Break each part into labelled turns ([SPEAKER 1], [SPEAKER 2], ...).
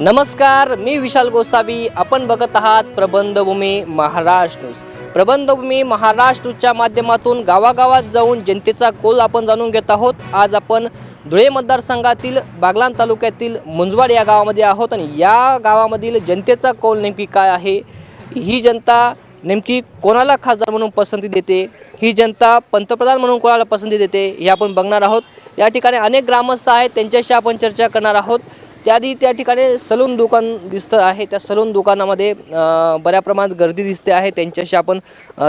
[SPEAKER 1] नमस्कार मी विशाल गोसावी. आपण बघत आहात प्रबंधभूमी महाराष्ट्र न्यूज. प्रबंधभूमी महाराष्ट्र न्यूजच्या माध्यमातून गावागावात जाऊन जनतेचा कोल आपण जाणून घेत आहोत. आज आपण धुळे मतदारसंघातील बागलाण तालुक्यातील मुंजवाड या गावामध्ये आहोत आणि या गावामधील जनतेचा कौल नेमकी काय आहे? ही जनता नेमकी कोणाला खासदार म्हणून पसंती देते? ही जनता पंतप्रधान म्हणून कोणाला पसंती देते? हे आपण बघणार आहोत. या ठिकाणी अनेक ग्रामस्थ आहेत त्यांच्याशी आपण चर्चा करणार आहोत. त्याआधी त्या ठिकाणी सलून दुकान दिसतं आहे. त्या सलून दुकानामध्ये बऱ्या प्रमाणात गर्दी दिसते आहे. त्यांच्याशी आपण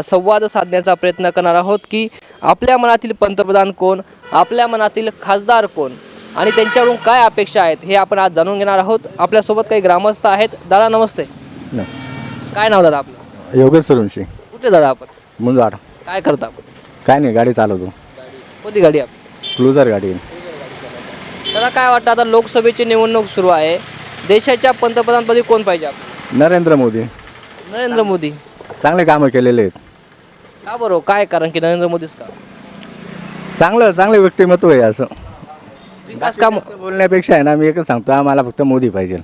[SPEAKER 1] संवाद साधण्याचा प्रयत्न करणार आहोत की आपल्या मनातील पंतप्रधान कोण? आपल्या मनातील खासदार कोण? आणि त्यांच्याकडून काय अपेक्षा आहेत हे आपण आज जाणून घेणार आहोत. आपल्यासोबत काही ग्रामस्थ आहेत. दादा नमस्ते. काय नाव दादा आपलं?
[SPEAKER 2] योगेश सुरुंशी
[SPEAKER 1] कुठे दादा आपण?
[SPEAKER 2] मुंजवाड.
[SPEAKER 1] काय करता आपण?
[SPEAKER 2] काय नाही गाडी चालवतो.
[SPEAKER 1] कोणती गाडी आपण
[SPEAKER 2] क्लुझर गाडी
[SPEAKER 1] दादा काय वाटतं आता लोकसभेची निवडणूक सुरू आहे? देशाच्या पंतप्रधानपदी कोण पाहिजे
[SPEAKER 2] नरेंद्र मोदी.
[SPEAKER 1] नरेंद्र मोदी.
[SPEAKER 2] चांगले कामं केलेले आहेत.
[SPEAKER 1] का बरं काय कारण की नरेंद्र मोदीच का?
[SPEAKER 2] चांगलं चांगलं व्यक्तिमत्व आहे असं.
[SPEAKER 1] विकास काम
[SPEAKER 2] असं बोलण्यापेक्षा आहे ना मी एकच सांगतो आम्हाला फक्त मोदी पाहिजे.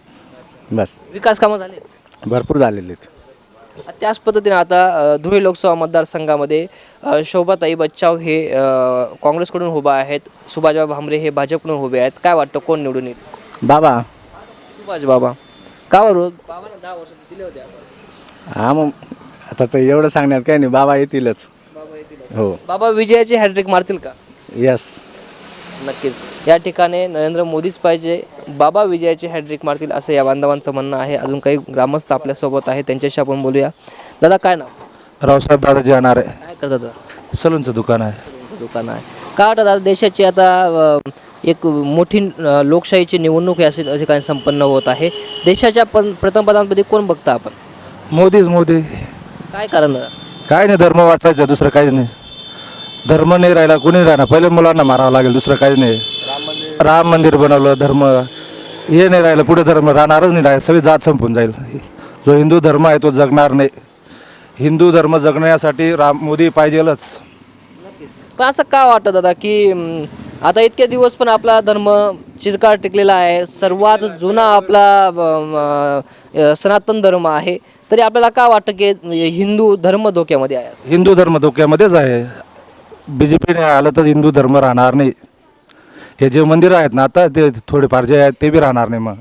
[SPEAKER 2] बस.
[SPEAKER 1] विकास कामं झाले
[SPEAKER 2] भरपूर झालेले आहेत.
[SPEAKER 1] त्याच पद्धतीने आता धुळे लोकसभा मतदारसंघामध्ये शोभाताई बच्चाव हे काँग्रेसकडून उभा आहेत. सुभाषबाबा भामरे हे भाजपकडून उभे आहेत. काय वाटतं कोण निवडून येईल?
[SPEAKER 2] बाबा.
[SPEAKER 1] सुभाष बाबा का बरं? बाबांना दहा वर्ष दिले होते
[SPEAKER 2] हा मग आता तर एवढं सांगण्यात काय नाही. बाबा येतीलच.
[SPEAKER 1] बाबा येतील
[SPEAKER 2] हो.
[SPEAKER 1] बाबा विजयाची हॅट्रिक मारतील का?
[SPEAKER 2] यस
[SPEAKER 1] नक्कीच. या ठिकाणी नरेंद्र मोदीच पाहिजे बाबा विजयाची हॅड्रिक मारतील असं या बांधवांचं म्हणणं आहे. अजून काही ग्रामस्थ आपल्यासोबत आहे त्यांच्याशी आपण बोलूया. दादा काय नाव?
[SPEAKER 3] रावसाहेब दादाजी येणार आहे
[SPEAKER 1] काय करतात दादा?
[SPEAKER 3] सलूनचं दुकान आहे.
[SPEAKER 1] दुकान आहे. काय वाटतं दादा देशाची आता अ, एक मोठी अ, लोकशाहीची निवडणूक या असे काही संपन्न होत आहे. देशाच्या पण प्रथमपदांपदी कोण बघता आपण?
[SPEAKER 3] मोदीच मोदी.
[SPEAKER 1] काय कारण दादा?
[SPEAKER 3] काय नाही धर्म वाचायचं दुसरं काहीच नाही. धर्म नाही राहिला कुणी राहणार पहिले मुलांना मारावं लागेल दुसरं काहीच नाही. राम मंदिर बनवलं धर्म हे नाही राहिलं पुढे धर्म राहणारच नाही राहिलं सगळी जात संपून जाईल. जो हिंदू धर्म आहे तो जगणार नाही. हिंदू धर्म जगण्यासाठी राम मोदी पाहिजेलच.
[SPEAKER 1] पण असं का वाटतं दादा की अं, आता इतके दिवस पण आपला धर्म चिरकाळ टिकलेला आहे सर्वात जुना आपला अं, अं, सनातन धर्म आहे तरी आपल्याला का वाटतं की हिंदू धर्म धोक्यामध्ये आहे? असं?
[SPEAKER 3] हिंदू धर्म धोक्यामध्येच आहे. बी जे पीने आलं तर हिंदू धर्म राहणार नाही. हे जे मंदिरं आहेत ना आता ते थोडेफार जे आहेत ते बी राहणार नाही मग.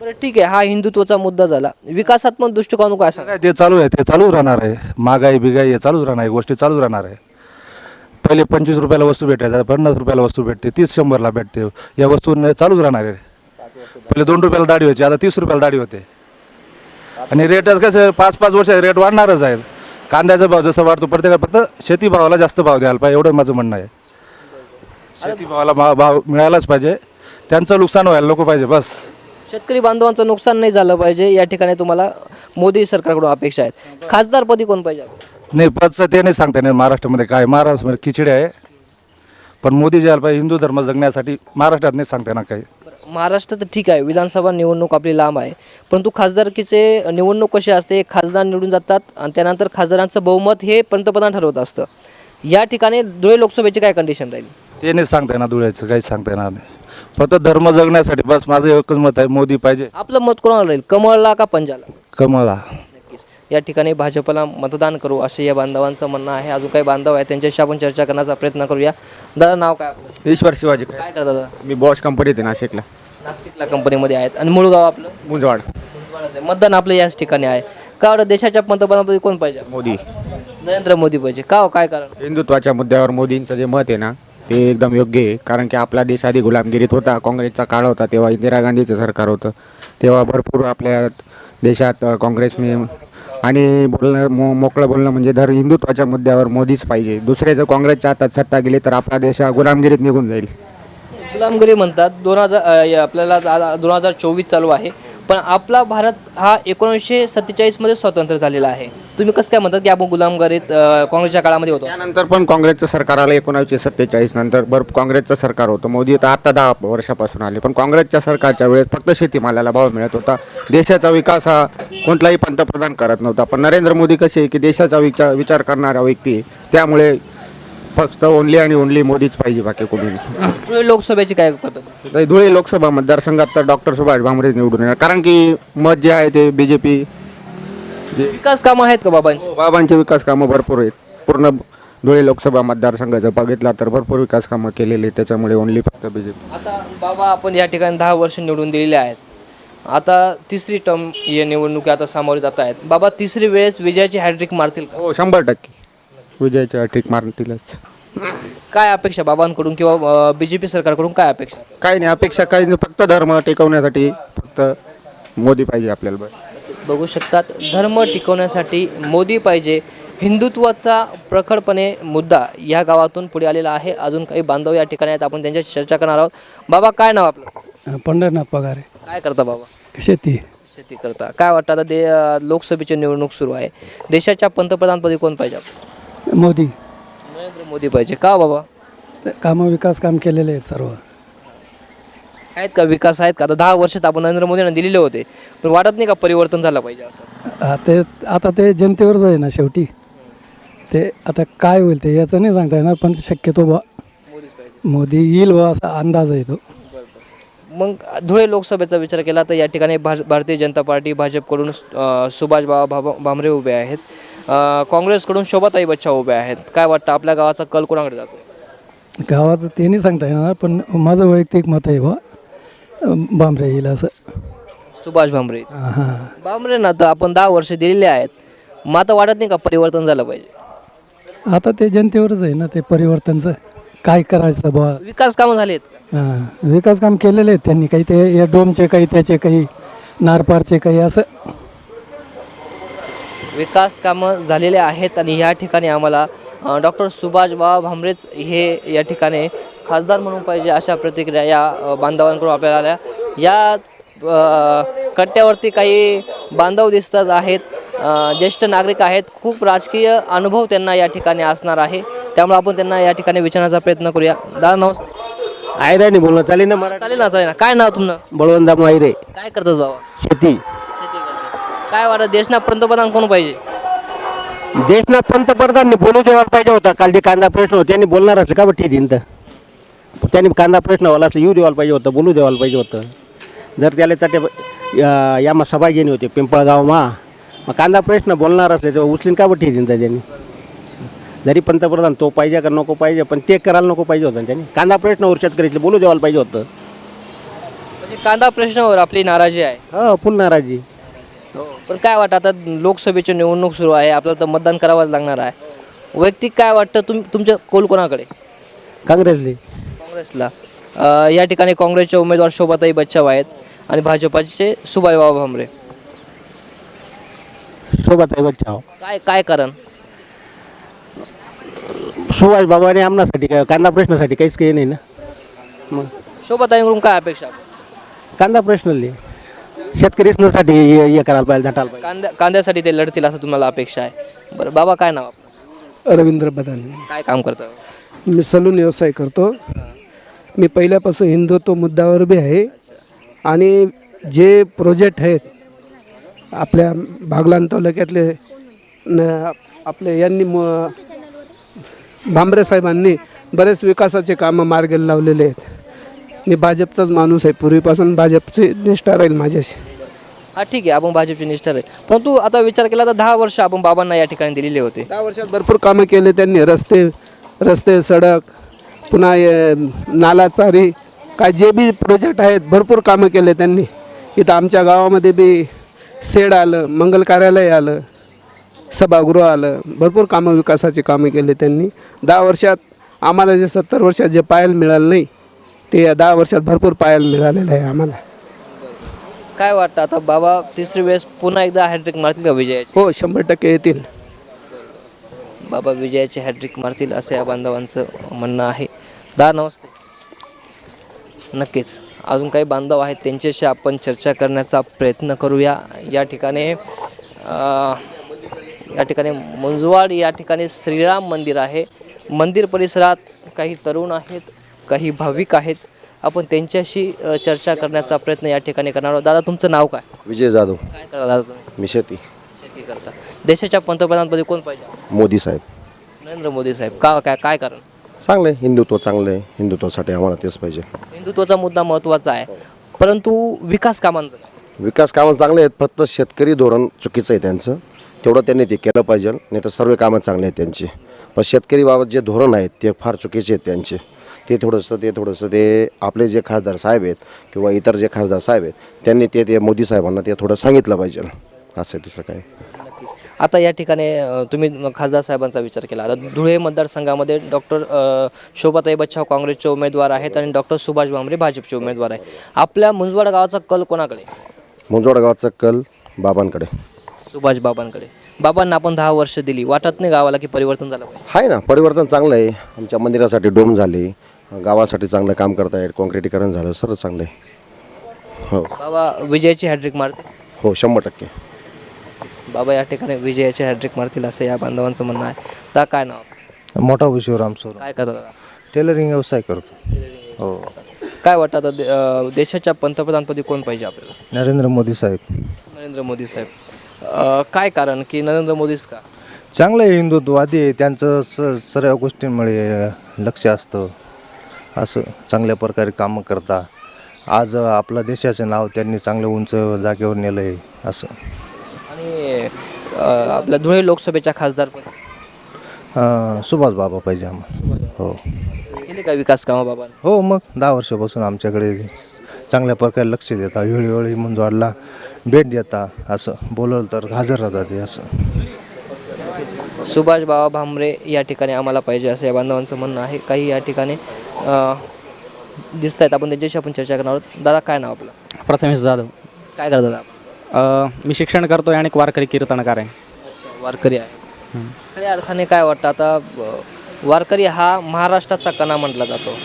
[SPEAKER 1] बरं ठीक आहे. हा हिंदुत्वाचा मुद्दा झाला. विकासात्मक दृष्टिकोन काय सांगा
[SPEAKER 3] काय ते चालू आहे ते चालूच राहणार आहे. महागाई बिगाई हे चालूच राहणार आहे. गोष्टी चालूच राहणार आहे. पहिले पंचवीस रुपयाला वस्तू भेटायच्या पन्नास रुपयाला वस्तू भेटते तीस शंभरला भेटते. या वस्तू न- चालूच राहणार आहे. पहिले दोन रुपयाला दाढी व्हायची आता तीस रुपयाला दाढी होते. आणि रेटच कसं पाच पाच वर्ष रेट वाढणारच आहेत कांद्याचा भाव जसा वाढतो प्रत्येक फक्त शेती भावाला जास्त भाव द्यायला पाहिजे एवढं माझं म्हणणं आहे. शेती भावाला भाव भाव मिळालाच पाहिजे. त्यांचं नुकसान व्हायला नको पाहिजे बस.
[SPEAKER 1] शेतकरी बांधवांचं नुकसान नाही झालं पाहिजे या ठिकाणी तुम्हाला मोदी सरकारकडून अपेक्षा आहेत. खासदारपदी कोण पाहिजे? आपल्याला?
[SPEAKER 3] नाही पदचं ते नाही सांगता नाही महाराष्ट्रामध्ये काय महाराष्ट्रामध्ये खिचडी आहे. पण मोदी जे आलं पाहिजे हिंदू धर्म जगण्यासाठी महाराष्ट्रात नाही सांगता येणार काही.
[SPEAKER 1] महाराष्ट्र तर ठीक आहे विधानसभा निवडणूक आपली लांब आहे. परंतु खासदारकीचे निवडणूक कशी असते खासदार निवडून जातात आणि त्यानंतर खासदारांचं बहुमत हे पंतप्रधान ठरवत असतं. या ठिकाणी धुळे लोकसभेची काय कंडिशन राहील?
[SPEAKER 3] ते नाही सांगता येणार धुळ्याचं काहीच सांगता येणार नाही. फक्त धर्म जगण्यासाठी बस माझं एकच मत आहे मोदी पाहिजे.
[SPEAKER 1] आपलं मत कोणाला राहील कमळला का पंजाला?
[SPEAKER 3] कमळा
[SPEAKER 1] नक्कीच. या ठिकाणी भाजपला मतदान करू असे या बांधवांचं म्हणणं आहे. अजून काही बांधव आहे त्यांच्याशी आपण चर्चा करण्याचा प्रयत्न करूया. दादा नाव काय आपलं?
[SPEAKER 4] ईश्वर शिवाजी
[SPEAKER 1] काय करता दादा?
[SPEAKER 4] मी बॉश कंपनीत आहे नाशिकला.
[SPEAKER 1] नाशिकला कंपनीमध्ये आहेत. आणि मूळ गाव आपलं?
[SPEAKER 4] मुंजवाड.
[SPEAKER 1] आहे. मतदान आपलं याच ठिकाणी आहे. का वाटतं देशाच्या पंतप्रधानपदी कोण पाहिजे?
[SPEAKER 4] मोदी.
[SPEAKER 1] नरेंद्र मोदी पाहिजे. का हो? काय कारण?
[SPEAKER 4] हिंदुत्वाच्या मुद्द्यावर मोदींचं जे मत आहे ना ते एकदम योग्य आहे. कारण की आपला देश आधी गुलामगिरीत होता काँग्रेसचा काळ होता तेव्हा इंदिरा गांधीचं सरकार होतं. तेव्हा भरपूर आपल्या देशात अ, काँग्रेसने आणि बोलणं मो मोकळं बोलणं म्हणजे धर हिंदुत्वाच्या मुद्द्यावर मोदीच पाहिजे. दुसरे जर काँग्रेसच्या हातात सत्ता गेली तर आपला देश हा गुलामगिरीत निघून जाईल.
[SPEAKER 1] गुलामगिरी म्हणतात. दोन हजार आपल्याला दोन हजार चोवीस चालू आहे. पण आपला भारत हा एकोणीसशे सत्तेचाळीसमध्ये स्वतंत्र झालेला आहे. तुम्ही कसं काय म्हणतात की आपण गुलामगिरीत काँग्रेसच्या काळामध्ये होतो?
[SPEAKER 4] त्यानंतर पण काँग्रेसचं सरकार आलं एकोणीसशे सत्तेचाळीस नंतर. बर काँग्रेसचं सरकार होतं. मोदी तर आता दहा वर्षापासून आले. पण काँग्रेसच्या सरकारच्या वेळेस फक्त शेतीमालाला भाव मिळत होता. देशाचा विकास हा कोणताही पंतप्रधान करत नव्हता. पण नरेंद्र मोदी कसे आहे की देशाचा विचार विचार करणारा व्यक्ती आहे. त्यामुळे फक्त ओनली आणि ओनली मोदीच पाहिजे बाकी कोणी नाही.
[SPEAKER 1] धुळे लोकसभेची काय पद्धत?
[SPEAKER 4] तर धुळे लोकसभा मतदारसंघात तर डॉक्टर सुभाष भामरे निवडून येणार. कारण की मत जे आहे ते बी जे पी
[SPEAKER 1] विकास कामं आहेत का बाबांची?
[SPEAKER 4] बाबांचे विकास कामं भरपूर आहेत. पूर्ण धुळे लोकसभा मतदारसंघाचं बघितला तर भरपूर विकास कामं केलेली आहेत. त्याच्यामुळे ओनली फक्त बी जे पी
[SPEAKER 1] आता बाबा आपण या ठिकाणी दहा वर्ष निवडून दिलेले आहेत. आता तिसरी टर्म या निवडणुकी आता सामोरे जात आहेत. बाबा तिसरी वेळेस विजयाची हॅड्रिक मारतील का?
[SPEAKER 4] हो शंभर टक्के. विजयाच्या ट्रिक मारतीलच
[SPEAKER 1] काय अपेक्षा बाबांकडून किंवा बीजेपी सरकारकडून काय अपेक्षा?
[SPEAKER 4] काही नाही अपेक्षा काही नाही फक्त धर्म टिकवण्यासाठी फक्त मोदी पाहिजे आपल्याला बस.
[SPEAKER 1] बघू शकतात धर्म टिकवण्यासाठी मोदी पाहिजे हिंदुत्वाचा प्रखरपणे मुद्दा या गावातून पुढे आलेला आहे. अजून काही बांधव या ठिकाणी आहेत आपण त्यांच्याशी चर्चा करणार आहोत. बाबा काय नाव आपलं?
[SPEAKER 5] पंढरनाथ पगारे.
[SPEAKER 1] काय करता बाबा?
[SPEAKER 5] शेती.
[SPEAKER 1] शेती करता. काय वाटतं आता दे लोकसभेची निवडणूक सुरू आहे. देशाच्या पंतप्रधानपदी कोण पाहिजे? आपल्याला?
[SPEAKER 5] मोदी.
[SPEAKER 1] नरेंद्र मोदी पाहिजे. का बाबा?
[SPEAKER 5] कामं विकास काम केलेले आहेत सर्व.
[SPEAKER 1] आहेत का विकास? आहेत का? आता दहा वर्षात आपण नरेंद्र मोदींना दिलेले होते. पण वाटत नाही का परिवर्तन झालं पाहिजे असं?
[SPEAKER 5] ते आता ते जनतेवरच आहे ना शेवटी. ते आता काय होईल ते याचं नाही सांगता येणार पण शक्यतो बा
[SPEAKER 1] मोदीच पाहिजे.
[SPEAKER 5] मोदी येईल बा असा अंदाज आहे तो.
[SPEAKER 1] मग धुळे लोकसभेचा विचार केला तर या ठिकाणी भाज भारतीय जनता पार्टी भाजपकडून अं, सुभाष बाबा भामरे उभे आहेत. काँग्रेसकडून शोभाताई बच्चा उभे आहेत. काय वाटतं आपल्या गावाचा कल कोणाकडे जातो
[SPEAKER 5] गावाचं ते नाही सांगता येणार पण माझं वैयक्तिक मत आहे बा बांबरे येईल असं.
[SPEAKER 1] सुभाष भामरे.
[SPEAKER 5] हां
[SPEAKER 1] भामरे ना तर आपण दहा वर्ष दिलेले आहेत. मग आता वाटत नाही का परिवर्तन झालं पाहिजे?
[SPEAKER 5] आता ते जनतेवरच आहे ना ते परिवर्तनचं. काय करायचं बा
[SPEAKER 1] विकास कामं झाली आहेत
[SPEAKER 5] हां विकास काम केलेले आहेत त्यांनी. काही ते या डोमचे काही त्याचे काही नारपारचे काही असं.
[SPEAKER 1] विकास कामं झालेले आहेत आणि या ठिकाणी आम्हाला डॉक्टर सुभाष बाबा भामरेच हे या ठिकाणी खासदार म्हणून पाहिजे अशा प्रतिक्रिया या बांधवांकडून आपल्याला आल्या. या कट्ट्यावरती काही बांधव दिसतात आहेत ज्येष्ठ नागरिक आहेत. खूप राजकीय अनुभव त्यांना या ठिकाणी असणार आहे. त्यामुळे आपण त्यांना या ठिकाणी विचारण्याचा प्रयत्न करूया. दादा नमस्ते.
[SPEAKER 6] आयराने बोलणं चालेल ना मला
[SPEAKER 1] चालेल ना चालेल ना. काय नाव तुमनं
[SPEAKER 6] बळवंत आयरे
[SPEAKER 1] काय करतोस बाबा?
[SPEAKER 6] शेती.
[SPEAKER 1] काय वाटत देशना पंतप्रधान कोण पाहिजे?
[SPEAKER 6] देशना पंतप्रधानने बोलू द्यायला पाहिजे होता. काल जे कांदा प्रश्न होता त्यांनी बोलणार असं. का बरं ठीक आहे तर त्यांनी कांदा प्रश्न वाला असं येऊ द्यायला पाहिजे होतं बोलू द्यायला पाहिजे होतं. जर त्याला त्या या- यामा सभा घेणे होते पिंपळगावमा मग कांदा प्रश्न बोलणार असले तर उचलीन का बरं ठीक आहे त्यांनी? जरी पंतप्रधान तो पाहिजे का नको पाहिजे पण ते करायला नको पाहिजे होतं त्यांनी. कांदा प्रश्नावर शेतकऱ्याचे बोलू द्यायला पाहिजे होतं.
[SPEAKER 1] म्हणजे कांदा प्रश्नावर आपली नाराजी आहे.
[SPEAKER 6] हो फुल नाराजी.
[SPEAKER 1] पण काय वाटतं आता लोकसभेची निवडणूक सुरू आहे आपल्याला तर मतदान करावंच लागणार आहे. वैयक्तिक काय वाटतं तुम तुमच्या कोल कोणाकडे?
[SPEAKER 6] काँग्रेसले.
[SPEAKER 1] काँग्रेसला. अं, या ठिकाणी काँग्रेसचे उमेदवार शोभाताई बच्चाव आहेत आणि भाजपाचे सुभाईबाबा भामरे.
[SPEAKER 6] सोबत आहे बच्चा हो
[SPEAKER 1] काय काय कारण?
[SPEAKER 6] सुभाष बाबाने आमनासाठी काय कांदा प्रश्नासाठी काहीच काही नाही ना. मग
[SPEAKER 1] शोभाताईकडून काय अपेक्षा?
[SPEAKER 6] कांदा प्रश्नले. शेतकरीसाठी हे हे करायला पाहिजे झटायला पाहिजे.
[SPEAKER 1] कांद्या कांद्यासाठी ते लढतील असं तुम्हाला अपेक्षा आहे. बरं बाबा काय नाव आपलं?
[SPEAKER 5] रवींद्र बदाने.
[SPEAKER 1] काय काम करतं?
[SPEAKER 5] मी सलून व्यवसाय करतो. मी पहिल्यापासून हिंदुत्व मुद्द्यावर बी आहे. आणि जे प्रोजेक्ट आहेत आपल्या बागलान तालुक्यातले न आपले यांनी म भांबरे साहेबांनी बरेच विकासाचे कामं मार्गी लावलेले आहेत. मी भाजपचाच माणूस आहे. पूर्वीपासून भाजपची निष्ठा राहील माझ्याशी.
[SPEAKER 1] हा ठीक आहे. आपण भाजपचे निष्ठा आहे परंतु आता विचार केला तर दहा वर्ष आपण बाबांना या ठिकाणी दिलेले होते.
[SPEAKER 5] दहा वर्षात भरपूर कामं केले त्यांनी. रस्ते रस्ते सडक पुन्हा हे नाला चारी काय जे बी प्रोजेक्ट आहेत भरपूर कामं केले त्यांनी. इथं आमच्या गावामध्ये बी सेड आलं मंगल कार्यालय आलं सभागृह आलं. भरपूर कामं विकासाची कामं केले त्यांनी. दहा वर्षात आम्हाला जे सत्तर वर्षात जे पाहायला मिळालं नाही ते या दहा वर्षात भरपूर पाहायला मिळालेलं आहे आम्हाला.
[SPEAKER 1] काय वाटतं आता बाबा तिसरी वेळेस पुन्हा एकदा हॅट्रिक मारतील का विजयाची?
[SPEAKER 5] हो शंभर टक्के येतील.
[SPEAKER 1] बाबा विजयाची हॅट्रिक मारतील असं या बांधवांचं म्हणणं आहे. दा नमस्ते. नक्कीच. अजून काही बांधव आहेत त्यांच्याशी आपण चर्चा करण्याचा प्रयत्न करूया. या ठिकाणी या ठिकाणी मुंजवाड या ठिकाणी श्रीराम मंदिर आहे. मंदिर परिसरात काही तरुण आहेत. काही भाविक आहेत. आपण त्यांच्याशी अ, चर्चा करण्याचा प्रयत्न या ठिकाणी करणार आहोत. दादा तुमचं नाव काय?
[SPEAKER 7] विजय जाधव.
[SPEAKER 1] काय करता दादा तुम्ही?
[SPEAKER 7] मी शेती.
[SPEAKER 1] शेती करता. देशाच्या पंतप्रधानपदी कोण पाहिजे?
[SPEAKER 7] मोदी साहेब.
[SPEAKER 1] नरेंद्र मोदी साहेब. का काय काय कारण?
[SPEAKER 7] चांगलं आहे. हिंदुत्व चांगलं आहे. हिंदुत्वासाठी आम्हाला तेच पाहिजे.
[SPEAKER 1] हिंदुत्वाचा मुद्दा महत्त्वाचा आहे. परंतु विकास कामांचं काय?
[SPEAKER 7] विकास कामं चांगले आहेत. फक्त शेतकरी धोरण चुकीचं आहे त्यांचं. तेवढं त्यांनी ते केलं पाहिजे. नाही तर सर्व कामं चांगली आहेत त्यांची. पण शेतकरी बाबत जे धोरण आहेत ते फार चुकीचे आहेत त्यांचे. ते थोडंसं ते थोडंसं ते आपले जे खासदार साहेब आहेत किंवा इतर जे खासदार साहेब आहेत त्यांनी ते ते मोदी साहेबांना ते थोडं सांगितलं पाहिजे. असं दुसरं काय
[SPEAKER 1] आता या ठिकाणी तुम्ही खासदार साहेबांचा विचार केला. आता धुळे मतदारसंघामध्ये डॉक्टर शोभाताई बच्छाव काँग्रेसचे उमेदवार आहेत आणि डॉक्टर सुभाष भामरे भाजपचे उमेदवार आहे आपल्या मुंजवाड गावाचा कल कोणाकडे?
[SPEAKER 7] मुंजवाड गावाचा कल बाबांकडे.
[SPEAKER 1] सुभाष बाबांकडे. बाबांना आपण दहा वर्ष दिली. वाटत नाही गावाला की परिवर्तन झालं
[SPEAKER 7] आहे ना परिवर्तन चांगलं आहे. आमच्या मंदिरासाठी डोम झाले. गावासाठी चांगलं काम करतायत कॉन्क्रिटीकरण झालं सर्व चांगलं आहे. हो.
[SPEAKER 1] बाबा विजयाची हॅड्रिक मारते?
[SPEAKER 7] हो शंभर टक्के.
[SPEAKER 1] बाबा या ठिकाणी विजयाची हॅड्रिक मारतील असं या बांधवांचं म्हणणं आहे. त्या काय नाव?
[SPEAKER 2] मोठा शिवराम सोर
[SPEAKER 1] काय करतात दादा?
[SPEAKER 2] टेलरिंग व्यवसाय करतो. हो.
[SPEAKER 1] काय वाटतं आता दे- अ, देशाच्या पंतप्रधानपदी कोण पाहिजे आपल्याला?
[SPEAKER 2] नरेंद्र मोदी साहेब.
[SPEAKER 1] नरेंद्र मोदी साहेब. अ, काय कारण की नरेंद्र मोदीच का?
[SPEAKER 2] चांगलं आहे हिंदुत्ववादी आहे त्यांचं स सर्व गोष्टींमुळे लक्ष असतं. असं चांगल्या प्रकारे कामं करता. आज आपल्या देशाचं नाव त्यांनी चांगलं उंच जागेवर नेलं आहे असं.
[SPEAKER 1] आणि अ, आपल्या धुळे लोकसभेच्या खासदार पण
[SPEAKER 2] अं, सुभाष बाबा पाहिजे आम्हाला हो.
[SPEAKER 1] केले का विकास कामं बाबा
[SPEAKER 2] हो मग दहा वर्षापासून आमच्याकडे चांगल्या प्रकारे लक्ष देता वेळोवेळी मुंजवाडला भेट देता असं. बोलवलं तर हजर राहतात ते असं.
[SPEAKER 1] सुभाष बाबा भामरे या ठिकाणी आम्हाला पाहिजे असं या बांधवांचं म्हणणं आहे. काही या ठिकाणी दिसत आहेत आपण त्यांच्याशी आपण चर्चा करणार आहोत. दादा काय नाव आपलं?
[SPEAKER 8] प्रथमेश जाधव.
[SPEAKER 1] काय आपण
[SPEAKER 8] अ, मी शिक्षण करतो आणि एक वारकरी कीर्तनकार आहे.
[SPEAKER 1] वारकरी आहे. खऱ्या अर्थाने काय वाटतं? आता अ, वारकरी हा महाराष्ट्राचा कणा म्हटला जातो.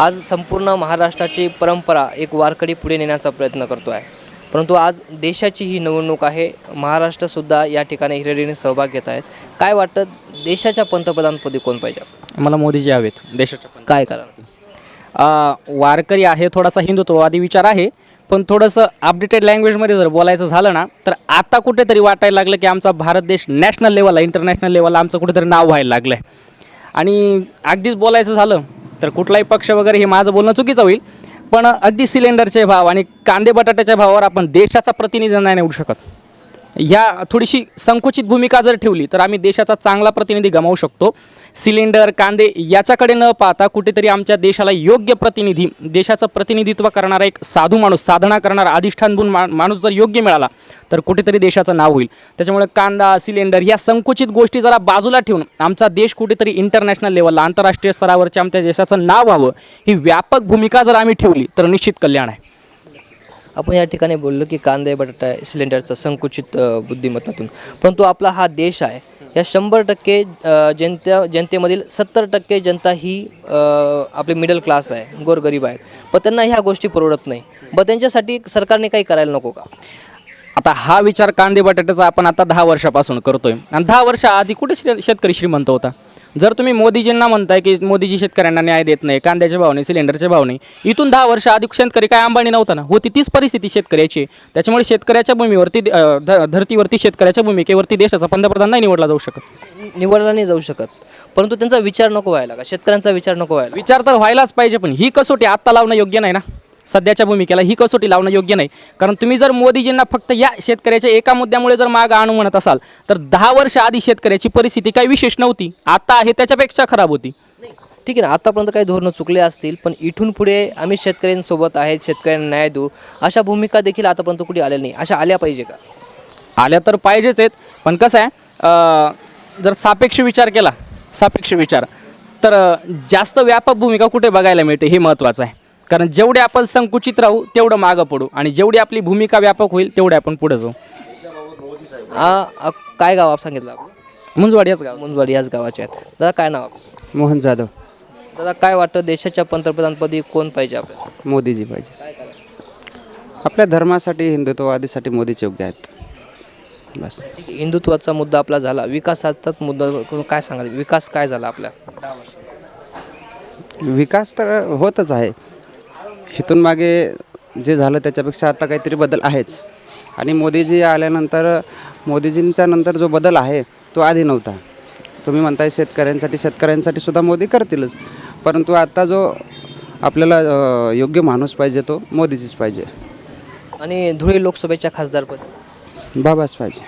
[SPEAKER 1] आज संपूर्ण महाराष्ट्राची परंपरा एक वारकरी पुढे नेण्याचा प्रयत्न करतो आहे परंतु आज देशाची ही निवडणूक आहे. महाराष्ट्रसुद्धा या ठिकाणी हिरिरीने सहभाग घेत आहेत. काय वाटतं देशाच्या पंतप्रधानपदी कोण पाहिजे?
[SPEAKER 8] मला मोदीजी हवेत देशाच्या
[SPEAKER 1] काय कारण?
[SPEAKER 8] वारकरी आहे थोडासा हिंदुत्ववादी विचार आहे पण थोडंसं अपडेटेड लँग्वेजमध्ये जर बोलायचं झालं ना तर आता कुठेतरी वाटायला लागलं की आमचा भारत देश नॅशनल लेवलला इंटरनॅशनल लेवलला आमचं कुठेतरी नाव व्हायला लागलं आहे आणि अगदीच बोलायचं झालं तर कुठलाही पक्ष वगैरे हे माझं बोलणं चुकीचं होईल पण अगदी सिलेंडरचे भाव आणि कांदे बटाट्याच्या भावावर आपण देशाचा प्रतिनिधी नाही निवडू शकत. ह्या थोडीशी संकुचित भूमिका जर ठेवली तर आम्ही देशाचा चांगला प्रतिनिधी गमावू शकतो. सिलेंडर कांदे याच्याकडे न पाहता कुठेतरी आमच्या देशाला योग्य प्रतिनिधी देशाचं प्रतिनिधित्व करणारा एक साधू माणूस साधना करणारा अधिष्ठानभून मा माणूस जर योग्य मिळाला तर कुठेतरी देशाचं नाव होईल. त्याच्यामुळे कांदा सिलेंडर या संकुचित गोष्टी जरा बाजूला ठेवून आमचा देश कुठेतरी इंटरनॅशनल लेवलला आंतरराष्ट्रीय स्तरावरच्या आमच्या देशाचं नाव व्हावं ही व्यापक भूमिका जर आम्ही ठेवली तर निश्चित कल्याण आहे.
[SPEAKER 1] आपण या ठिकाणी बोललो की कांदे बटाटा सिलेंडरचा संकुचित बुद्धिमत्तातून. परंतु आपला हा देश आहे या शंभर टक्के जनत्या जनता जनतेमधील सत्तर टक्के जनता ही आपली मिडल क्लास आहे गोरगरीब आहेत. पण त्यांना ह्या गोष्टी परवडत नाही. मग त्यांच्यासाठी सरकारने काही करायला नको का?
[SPEAKER 8] आता हा विचार कांदे बटाट्याचा आपण आता दहा वर्षापासून करतोय. आणि दहा वर्षाआधी कुठे श्री- शेतकरी श्रीमंत होता? जर तुम्ही मोदीजींना म्हणताय की मोदीजी शेतकऱ्यांना न्याय देत नाही कांद्याचे भाव नाही सिलेंडरचे भाव नाही इथून दहा वर्ष आधी शेतकरी काय अंबानी नव्हता ना? होती तीच परिस्थिती शेतकऱ्याची. त्याच्यामुळे शेतकऱ्याच्या भूमीवरती धर्तीवरती शेतकऱ्याच्या भूमिकेवरती देशाचा पंतप्रधान नाही निवडला जाऊ शकत.
[SPEAKER 1] निवडला नाही जाऊ शकत. परंतु त्यांचा विचार नको व्हायला का? शेतकऱ्यांचा विचार नको व्हायला.
[SPEAKER 8] विचार तर व्हायलाच पाहिजे पण ही कसोटी आत्ता लावणं योग्य नाही ना? सध्याच्या भूमिकेला ही कसोटी लावणं योग्य नाही. कारण तुम्ही जर मोदीजींना फक्त या शेतकऱ्याच्या एका मुद्द्यामुळे जर माग आणू म्हणत असाल तर दहा वर्ष आधी शेतकऱ्याची परिस्थिती काही विशेष नव्हती. आता आहे त्याच्यापेक्षा खराब होती.
[SPEAKER 1] ठीक आहे ना आतापर्यंत काही धोरणं चुकले असतील पण इथून पुढे आम्ही शेतकऱ्यांसोबत आहेत शेतकऱ्यांना न्याय देऊ. अशा भूमिका देखील आतापर्यंत कुठे आलेल्या नाही. अशा आल्या पाहिजे का?
[SPEAKER 8] आल्या तर पाहिजेच आहेत. पण कसं आहे जर सापेक्ष विचार केला सापेक्ष विचार तर जास्त व्यापक भूमिका कुठे बघायला मिळते हे महत्त्वाचं आहे. कारण जेवढे आपण संकुचित राहू तेवढं मागं पडू. आणि जेवढी आपली भूमिका व्यापक होईल तेवढे आपण पुढे जाऊ.
[SPEAKER 1] आ आ- काय गाव आप सांगितलं आपण?
[SPEAKER 8] मुंजवाड याच गाव.
[SPEAKER 1] मुंजवाडी याच गावाचे आहेत. दादा काय नाव आपलं?
[SPEAKER 9] मोहन जाधव.
[SPEAKER 1] दादा काय वाटतं देशाच्या पंतप्रधानपदी कोण पाहिजे आपल्याला?
[SPEAKER 9] मोदीजी पाहिजे. आपल्या धर्मासाठी हिंदुत्ववादीसाठी मोदीच योग्य आहेत. बस.
[SPEAKER 1] ठीक आहे, हिंदुत्वाचा मुद्दा आपला झाला. विकासाचा मुद्दा काय सांगाल? विकास काय झाला आपल्या?
[SPEAKER 9] विकास तर होतच आहे. इथून मागे जे झालं त्याच्यापेक्षा आता काहीतरी बदल आहेच. आणि मोदीजी आल्यानंतर मोदीजींच्या नंतर जो बदल आहे तो आधी नव्हता. तुम्ही म्हणताय शेतकऱ्यांसाठी शेतकऱ्यांसाठी सुद्धा मोदी करतीलच. परंतु आता जो आपल्याला योग्य माणूस पाहिजे तो मोदीचीच पाहिजे.
[SPEAKER 1] आणि धुळे लोकसभेच्या खासदारपद?
[SPEAKER 9] बाबाच पाहिजे.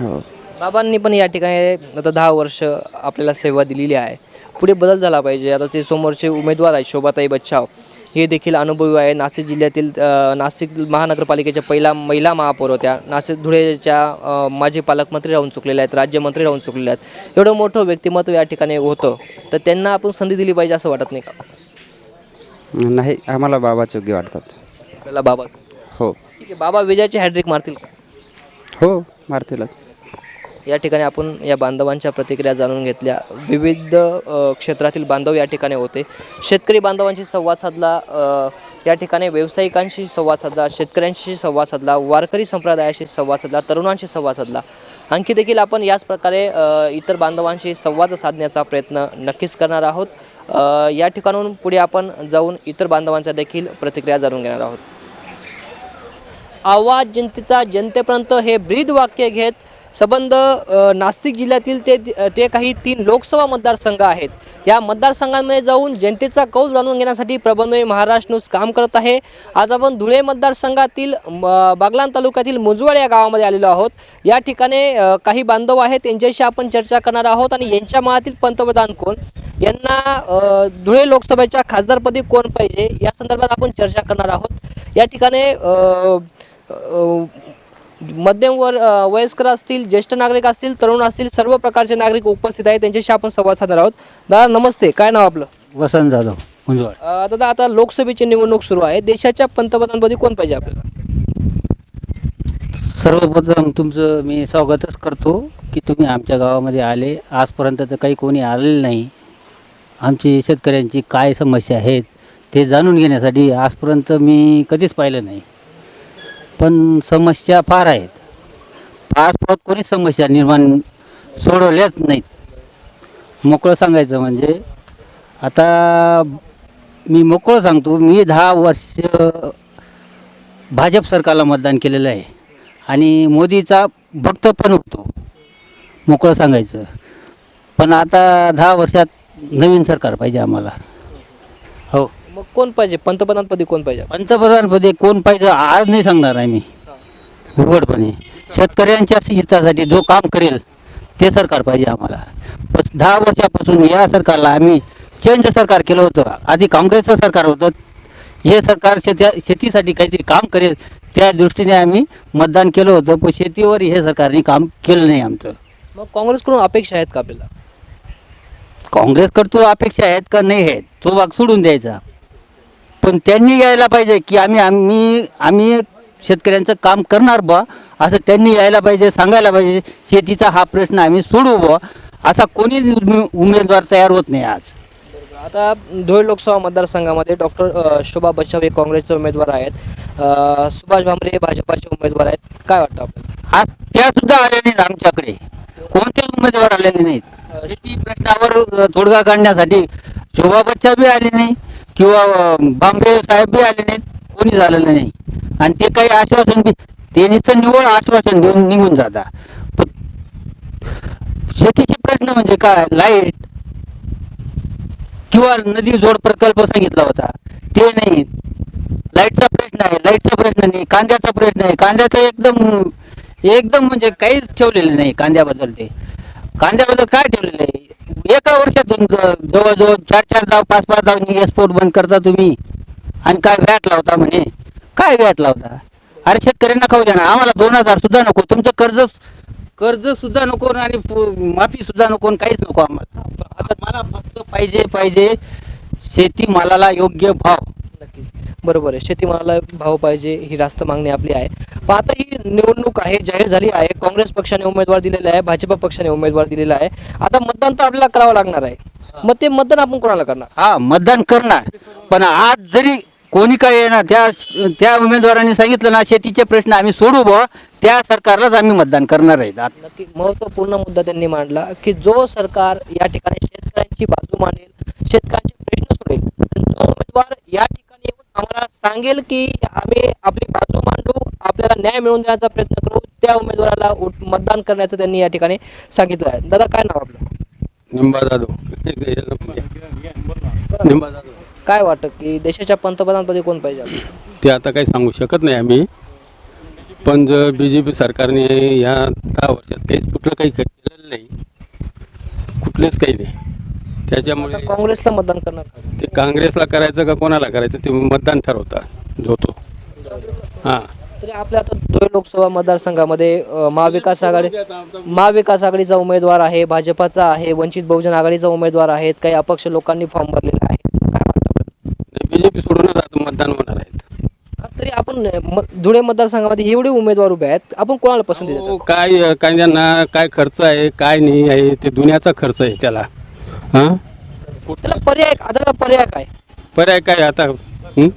[SPEAKER 9] हो.
[SPEAKER 1] बाबांनी पण या ठिकाणी आता दहा वर्ष आपल्याला सेवा दिलेली आहे. पुढे बदल झाला पाहिजे. आता ते समोरचे उमेदवार आहेत शोभाताई बच्चाव. हे देखील अनुभवी आहे. नाशिक जिल्ह्यातील नाशिक महानगरपालिकेच्या पहिला महिला महापौर होत्या. नाशिक धुळेच्या माजी पालकमंत्री राहून चुकलेले आहेत राज्यमंत्री राहून चुकलेले आहेत. एवढं मोठं व्यक्तिमत्व या ठिकाणी होतं. तर त्यांना आपण संधी दिली पाहिजे असं वाटत नाही का?
[SPEAKER 9] नाही आम्हाला बाबाच योग्य वाटतात.
[SPEAKER 1] आपल्याला बाबा
[SPEAKER 9] हो.
[SPEAKER 1] ठीक आहे बाबा विजयाची हॅड्रिक मारतील का?
[SPEAKER 9] हो मारतीलच.
[SPEAKER 1] या ठिकाणी आपण या बांधवांच्या प्रतिक्रिया जाणून घेतल्या. विविध क्षेत्रातील बांधव या ठिकाणी होते. शेतकरी बांधवांशी संवाद साधला या ठिकाणी व्यावसायिकांशी संवाद साधला शेतकऱ्यांशी संवाद साधला वारकरी संप्रदायाशी संवाद साधला तरुणांशी संवाद साधला. आणखी देखील आपण याच प्रकारे इतर बांधवांशी संवाद साधण्याचा प्रयत्न नक्कीच करणार आहोत. या ठिकाणून पुढे आपण जाऊन इतर बांधवांच्या देखील प्रतिक्रिया जाणून घेणार आहोत. आवाज जनतेचा जनतेपर्यंत हे ब्रीद वाक्य घेत संबंध नाशिक जिल्ह्यातील ते ते काही तीन लोकसभा मतदारसंघ आहेत. या मतदारसंघांमध्ये जाऊन जनतेचा कौल जाणून घेण्यासाठी प्रबंधवी महाराष्ट्र न्यूज काम करत आहे. आज आपण धुळे मतदारसंघातील म, तालुक्यातील मुजवाड या गावामध्ये आलेलो आहोत. या ठिकाणी काही बांधव आहेत. यांच्याशी आपण चर्चा करणार आहोत आणि यांच्या मनातील पंतप्रधान कोण? यांना धुळे लोकसभेच्या खासदारपदी कोण पाहिजे? या संदर्भात आपण चर्चा करणार आहोत. या ठिकाणी मध्यम वर वयस्कर असतील ज्येष्ठ नागरिक असतील तरुण असतील सर्व प्रकारचे नागरिक उपस्थित आहेत त्यांच्याशी आपण संवाद साधणार आहोत. दादा नमस्ते. काय नाव आपलं?
[SPEAKER 10] वसंत जाधव मुंजवाड
[SPEAKER 1] अ, दादा आता लोकसभेची निवडणूक सुरू आहे. देशाच्या पंतप्रधानपदी कोण पाहिजे आपल्याला?
[SPEAKER 10] सर्वप्रथम तुमचं मी स्वागतच करतो की तुम्ही आमच्या गावामध्ये आले. आजपर्यंत तर काही कोणी आलेलं नाही. आमची शेतकऱ्यांची काय समस्या आहेत ते जाणून घेण्यासाठी आजपर्यंत मी कधीच पाहिलं नाही. पण समस्या फार आहेत. फार फार कोणी समस्या निर्माण सोडवल्याच नाहीत. मोकळं सांगायचं म्हणजे आता मी मोकळं सांगतो मी दहा वर्ष भाजप सरकारला मतदान केलेलं आहे. आणि मोदीचा भक्त पण होतो. मोकळं सांगायचं. पण आता दहा वर्षात नवीन सरकार पाहिजे आम्हाला. हो.
[SPEAKER 1] मग कोण पाहिजे? पंतप्रधानपदी कोण पाहिजे?
[SPEAKER 10] पंतप्रधानपदी कोण पाहिजे आज नाही सांगणार आहे मी. उघडपणे. शेतकऱ्यांच्या हितासाठी जो काम करेल ते सरकार पाहिजे आम्हाला. दहा वर्षापासून या सरकारला आम्ही चेंज सरकार केलं होतं. आधी काँग्रेसचं सरकार होतं. हे सरकार शेत्या शेतीसाठी काहीतरी काम करेल त्या दृष्टीने आम्ही मतदान केलं होतं. पण शेतीवर हे सरकारने काम केलं नाही आमचं.
[SPEAKER 1] मग काँग्रेसकडून अपेक्षा आहेत का आपल्याला?
[SPEAKER 10] काँग्रेसकडतो अपेक्षा आहेत का? नाही आहेत. तो भाग सोडून द्यायचा. पण त्यांनी यायला पाहिजे की आम्ही आम्ही आम्ही शेतकऱ्यांचं काम करणार बा असं त्यांनी यायला पाहिजे सांगायला पाहिजे शेतीचा हा प्रश्न आम्ही सोडवू बा असा कोणीच उमे- उमेदवार तयार होत नाही आज.
[SPEAKER 1] आता धुळे लोकसभा मतदारसंघामध्ये डॉक्टर शोभा बच्चाव हे काँग्रेसचे उमेदवार आहेत. सुभाष भामरे हे भाजपाचे उमेदवार आहेत. काय वाटतं आपल्याला?
[SPEAKER 10] आज त्या सुद्धा आल्या नाहीत आमच्याकडे. कोणतेच उमेदवार आलेले नाहीत. शेती प्रश्नावर तोडगा काढण्यासाठी शोभा बच्चा बी आले नाही. किंवा बांबे साहेब बी आले नाहीत कोणी झालेलं नाही. आणि ते काही आश्वासन बी ते आश्वासन देऊन निघून जाता. शेतीचे प्रश्न म्हणजे काय? लाइट किंवा नदी जोड प्रकल्प सांगितला होता. ते नाही. लाईटचा प्रश्न आहे लाईटचा प्रश्न नाही कांद्याचा प्रश्न आहे. कांद्याचा एकदम एकदम म्हणजे काहीच ठेवलेलं नाही कांद्याबद्दल ते. कांद्याबद्दल काय ठेवलेलं आहे? एका वर्षातून जवळजवळ चार चार जाव पाच पाच जाऊन एक्सपोर्ट बंद करता तुम्ही. आणि काय व्याट लावता म्हणे? काय व्याट लावता? अरे शेतकऱ्यांना खाऊ द्या ना. आम्हाला दोन हजार सुद्धा नको. तुमचं कर्ज कर्ज सुद्धा नको आणि माफी सुद्धा नको आणि काहीच नको आम्हाला. आता मला फक्त पाहिजे पाहिजे शेती मालाला योग्य भाव.
[SPEAKER 1] नक्कीच. बरोबर आहे. शेतीमालाला भाव पाहिजे ही रास्त मागणी आपली आहे. पण आता ही निवडणूक आहे जाहीर झाली आहे. काँग्रेस पक्षाने उमेदवार दिलेला आहे भाजप पक्षाने उमेदवार दिलेला आहे. आता मतदान तर आपल्याला करावं लागणार आहे. मग ते मतदान आपण कोणाला करणार?
[SPEAKER 10] हा मतदान करणार. पण आज जरी कोणी काय येणार त्या त्या उमेदवारांनी सांगितलं ना शेतीचे प्रश्न आम्ही सोडू बुवा त्या सरकारलाच आम्ही मतदान करणार आहेत आत-
[SPEAKER 1] नक्की. महत्त्वपूर्ण मुद्दा त्यांनी मांडला की जो सरकार या ठिकाणी शेतकऱ्यांची बाजू मांडेल शेतकऱ्यांचे प्रश्न सोडेल आणि जो उमेदवार या ठिकाणी आम्हाला सांगेल की आम्ही आपली बाजू मांडू आपल्याला न्याय मिळवून देण्याचा प्रयत्न करू त्या उमेदवाराला मतदान करण्याचं त्यांनी या ठिकाणी सांगितलं आहे. दादा काय नाव आपलं?
[SPEAKER 11] निंबा जाधव निंबा जाधव
[SPEAKER 1] काय वाटतं की देशाच्या पंतप्रधानपदी कोण पाहिजे?
[SPEAKER 11] ते आता काही सांगू शकत नाही आम्ही. पण जर बी जे पी सरकारने या दहा वर्षात काहीच कुठलं काही केलेलं नाही. कुठलेच काही नाही. त्याच्यामुळे
[SPEAKER 1] काँग्रेसला मतदान करणार का?
[SPEAKER 11] ते काँग्रेसला करायचं का कोणाला करायचं ते मतदान ठरवतात जो तो. हां.
[SPEAKER 1] तरी आपल्या आता धुळे लोकसभा मतदारसंघामध्ये अ, महाविकास आघाडी महाविकास आघाडीचा उमेदवार आहे भाजपाचा आहे वंचित बहुजन आघाडीचा उमेदवार आहेत काही अपक्ष लोकांनी फॉर्म भरलेला आहे. काय वाटतं
[SPEAKER 11] बी जे पी सोडूनच आता मतदान होणार आहेत.
[SPEAKER 1] तरी आपण अ, म- धुळे मतदारसंघामध्ये एवढे उमेदवार उभे आहेत आपण कोणाला पसंती देतो
[SPEAKER 11] हो, काय कांद्यांना काय खर्च आहे काय नाही आहे ते दुनियाचा खर्च आहे त्याला. हां?
[SPEAKER 1] त्याला पर्याय आता पर्याय काय?
[SPEAKER 11] पर्याय काय आता? हं?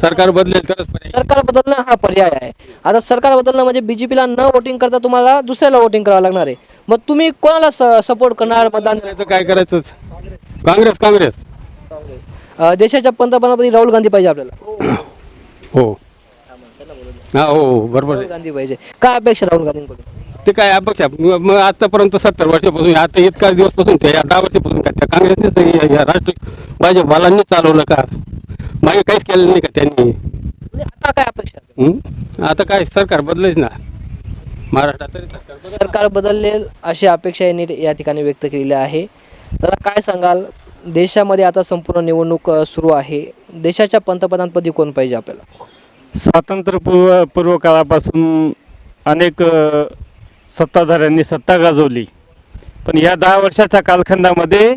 [SPEAKER 11] सरकार बदलेल तरच पर्याय.
[SPEAKER 1] सरकार बदलणं हा पर्याय आहे. आता सरकार बदलणं म्हणजे बीजेपीला न वोटिंग करता तुम्हाला दुसऱ्याला वोटिंग करावं लागणार आहे. मग तुम्ही कोणाला सपोर्ट करणार मतदान
[SPEAKER 11] करायचं काय करायचं काँग्रेस काँग्रेस.
[SPEAKER 1] अ, देशाच्या पंतप्रधानपदी राहुल गांधी पाहिजे आपल्याला.
[SPEAKER 11] हो. हा. हो हो बरोबर
[SPEAKER 1] राहुल
[SPEAKER 11] आहे
[SPEAKER 1] गांधी पाहिजे. काय अपेक्षा राहुल गांधींकडून?
[SPEAKER 11] ते काय अपेक्षा मग मग आतापर्यंत सत्तर वर्षापासून आता इतका दिवसपासून ते या दहा वर्षापासून का त्या काँग्रेसनेच या- या राष्ट्र भाजपवालांनी चालवलं का? मागे काहीच केलं नाही का त्यांनी?
[SPEAKER 1] म्हणजे आता काय अपेक्षा?
[SPEAKER 11] हं? आता काय सरकार बदलायच ना. महाराष्ट्रात तरी सरकार बदलेल.
[SPEAKER 1] सरकार बदललेल अशी अपेक्षा यांनी या ठिकाणी व्यक्त केलेली आहे. दादा काय सांगाल? देशामध्ये आता संपूर्ण निवडणूक अ, सुरू आहे. देशाच्या पंतप्रधानपदी कोण पाहिजे आपल्याला?
[SPEAKER 12] स्वातंत्र्यपूर्व पूर्व काळापासून अनेक अ, सत्ताधाऱ्यांनी सत्ता गाजवली. पण या दहा वर्षाच्या कालखंडामध्ये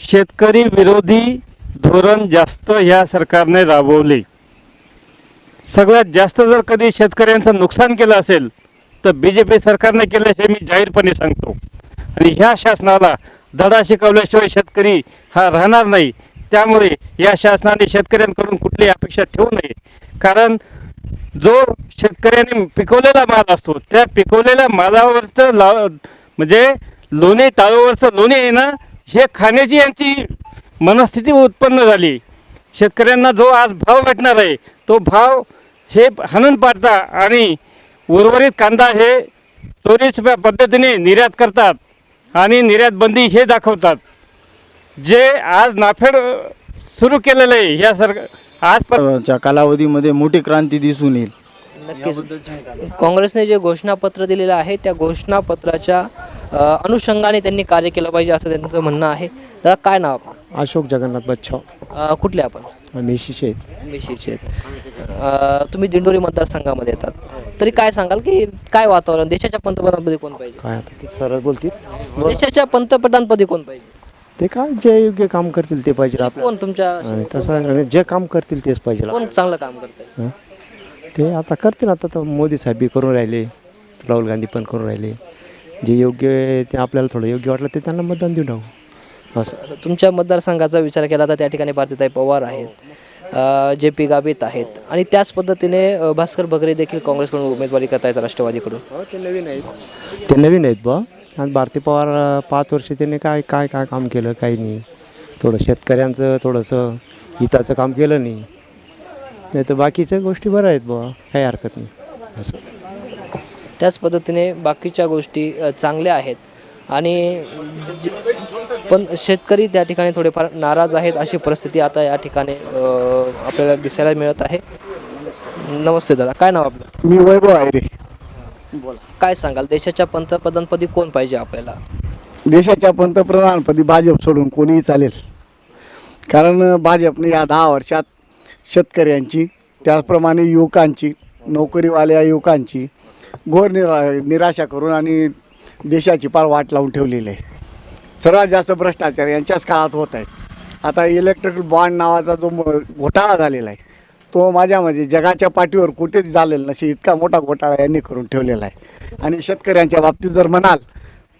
[SPEAKER 12] शेतकरी विरोधी धोरण जास्त ह्या सरकारने राबवले. सगळ्यात जास्त जर कधी शेतकऱ्यांचं नुकसान केलं असेल तर बी जे पी सरकारने केलं हे मी जाहीरपणे सांगतो. आणि ह्या शासनाला धडा शिकवल्याशिवाय शेतकरी हा राहणार नाही. त्यामुळे या शासनाने शेतकऱ्यांकडून कुठली अपेक्षा ठेवू नये. कारण जो शेतकऱ्याने पिकवलेला माल असतो त्या पिकवलेल्या मालावरचं लाव म्हणजे लोणी टाळूवरचं लोणी आहे ना हे खाण्याची यांची मनस्थिती उत्पन्न झाली. शेतकऱ्यांना जो आज भाव भेटणार आहे तो भाव हे हनन पाडता आणि उर्वरित कांदा हे चोरीच्या पद्धतीने निर्यात करतात आणि निर्यात बंदी हे दाखवतात. जे आज नाफेड सुरू केलेलं आहे या सरकार आज
[SPEAKER 6] च्या कालावधीमध्ये मोठी क्रांती दिसून येईल.
[SPEAKER 1] नक्कीच. काँग्रेसने जे घोषणापत्र दिलेलं आहे त्या घोषणापत्राच्या अ, अनुषंगाने त्यांनी कार्य केलं पाहिजे असं त्यांचं म्हणणं आहे. दादा काय नाव आपलं?
[SPEAKER 6] अशोक जगन्नाथ बच्छाव.
[SPEAKER 1] अ, कुठले आपण?
[SPEAKER 6] मेशीचे आहेत.
[SPEAKER 1] मिशीचे आहेत. अ, तुम्ही दिंडोरी मतदारसंघामध्ये येतात. तरी काय सांगाल की काय वातावरण? देशाच्या पंतप्रधानपदी कोण पाहिजे?
[SPEAKER 6] काय आता ते सरळ बोलतील.
[SPEAKER 1] देशाच्या पंतप्रधानपदी कोण पाहिजे?
[SPEAKER 6] ते काय जे योग्य काम करतील ते पाहिजे आपलं
[SPEAKER 1] कोण तुमच्या
[SPEAKER 6] आणि तसं आणि जे काम करतील तेच पाहिजे
[SPEAKER 1] कोण चांगलं काम करतंय?
[SPEAKER 6] ते आता करतील आता तर मोदी साहेब बी करून राहिले राहुल गांधी पण करून राहिले. जे योग्य आहे ते आपल्याला थोडं योग्य वाटलं ते त्यांना मतदान देऊ टाकू. असं.
[SPEAKER 1] आता तुमच्या मतदारसंघाचा विचार केला तर त्या ठिकाणी भारतीताई पवार आहेत जे पी गावित आहेत आणि त्याच पद्धतीने अ, भास्कर बगरे देखील काँग्रेसकडून उमेदवारी करतायत राष्ट्रवादीकडून.
[SPEAKER 6] ते नवीन आहेत. ते नवीन आहेत बा. आणि भारती पवार पाच वर्ष त्यांनी काय काय काय काम केलं काही नाही. थोडं शेतकऱ्यांचं थोडंसं हिताचं काम केलं नाही. नाही तर बाकीच्या गोष्टी बऱ्या आहेत बुवा काही हरकत नाही. असं.
[SPEAKER 1] त्याच पद्धतीने बाकीच्या गोष्टी अ, चांगल्या आहेत. आणि जे- पण शेतकरी त्या ठिकाणी थोडेफार नाराज आहेत अशी परिस्थिती आता या ठिकाणी अ, आपल्याला दिसायला मिळत आहे. नमस्ते दादा काय नाव आपलं?
[SPEAKER 13] मी वैभव आहे रे
[SPEAKER 1] काय सांगाल? देशाच्या पंतप्रधानपदी कोण पाहिजे आपल्याला?
[SPEAKER 13] देशाच्या पंतप्रधानपदी भाजप सोडून कोणीही चालेल. कारण भाजपने या दहा वर्षात शेतकऱ्यांची त्याचप्रमाणे युवकांची नोकरीवाल्या युवकांची घोर निरा निराशा करून आणि देशाची पार वाट लावून ठेवलेली आहे. सर्वात जास्त भ्रष्टाचार यांच्याच काळात होत आहेत. आता इलेक्ट्रिक बॉन्ड नावाचा जो घोटाळा झालेला आहे तो माझ्या म्हणजे जगाच्या पाठीवर कुठेच झालेला नसे इतका मोठा घोटाळा यांनी करून ठेवलेला आहे. आणि शेतकऱ्यांच्या बाबतीत जर म्हणाल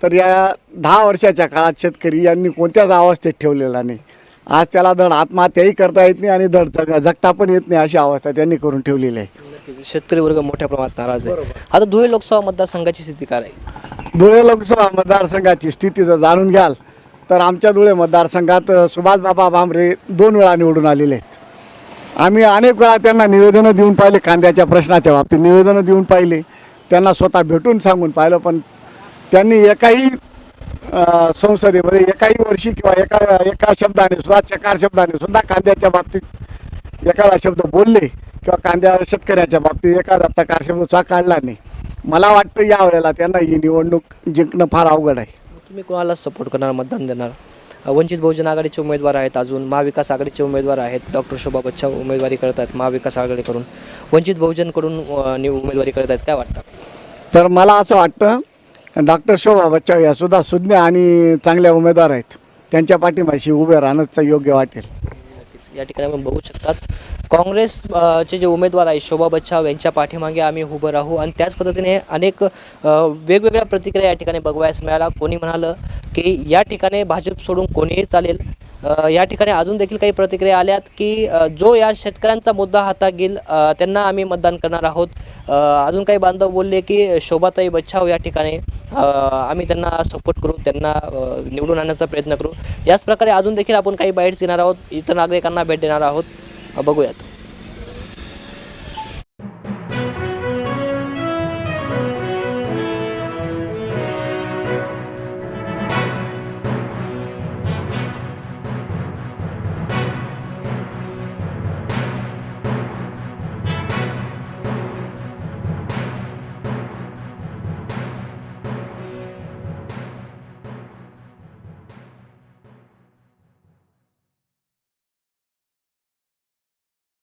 [SPEAKER 13] तर या दहा वर्षाच्या काळात शेतकरी यांनी कोणत्याच अवस्थेत ठेवलेला नाही. आज त्याला धड आत्महत्याही करता येत नाही आणि धड जग जगता पण येत नाही अशी अवस्था त्यांनी करून ठेवलेली आहे.
[SPEAKER 1] शेतकरी वर्ग मोठ्या प्रमाणात नाराज आहे. आता धुळे लोकसभा मतदारसंघाची स्थिती काय आहे?
[SPEAKER 13] धुळे लोकसभा मतदारसंघाची स्थिती जर जाणून घ्याल तर आमच्या धुळे मतदारसंघात सुभाषबाबा भामरे दोन वेळा निवडून आलेले आहेत. आम्ही अनेक वेळा त्यांना निवेदनं देऊन पाहिले कांद्याच्या प्रश्नाच्या बाबतीत निवेदनं देऊन पाहिले. त्यांना स्वतः भेटून सांगून पाहिलं पण त्यांनी एकाही संसदेमध्ये एकाही वर्षी किंवा एका एका शब्दाने सुद्धा चकार शब्दाने सुद्धा कांद्याच्या बाबतीत एखादा शब्द बोलले किंवा कांद्या शेतकऱ्याच्या बाबतीत एखादा चकार शब्द सुद्धा काढला नाही. मला वाटतं यावेळेला त्यांना ही निवडणूक जिंकणं फार अवघड आहे.
[SPEAKER 1] तुम्ही कोणाला सपोर्ट करणार मतदान देणार? वंचित बहुजन आघाडीचे उमेदवार आहेत. अजून महाविकास आघाडीचे उमेदवार आहेत. डॉक्टर शोभा बच्चा उमेदवारी करत आहेत महाविकास आघाडीकडून. वंचित बहुजनकडून उमेदवारी करत आहेत काय वाटतं?
[SPEAKER 13] तर मला असं वाटतं डॉक्टर शोभा बच्चाव या सुद्धा सुज्ञ आणि चांगल्या उमेदवार आहेत. त्यांच्या पाठीमाशी उभे राहणंच योग्य वाटेल.
[SPEAKER 1] या ठिकाणी आपण बघू शकतात. काँग्रेसचे जे उमेदवार आहेत शोभा बच्छाव यांच्या पाठीमागे आम्ही उभं राहू आणि त्याच पद्धतीने अनेक वेगवेगळ्या प्रतिक्रिया या ठिकाणी बघवायस मिळाला. कोणी म्हणालं की या ठिकाणी भाजप सोडून कोणीही चालेल. या ठिकाणी अजून देखील काही प्रतिक्रिया आल्यात की जो या शेतकऱ्यांचा मुद्दा हातात घेईल त्यांना आम्ही मतदान करणार आहोत. अजून काही बांधव बोलले की शोभाताई बच्छाव या ठिकाणी आम्ही त्यांना सपोर्ट करू त्यांना निवडून आणण्याचा प्रयत्न करू. याच प्रकारे अजून देखील आपण काही बाईट्स घेणार आहोत. इतर नागरिकांना भेट देणार आहोत. बघूयात.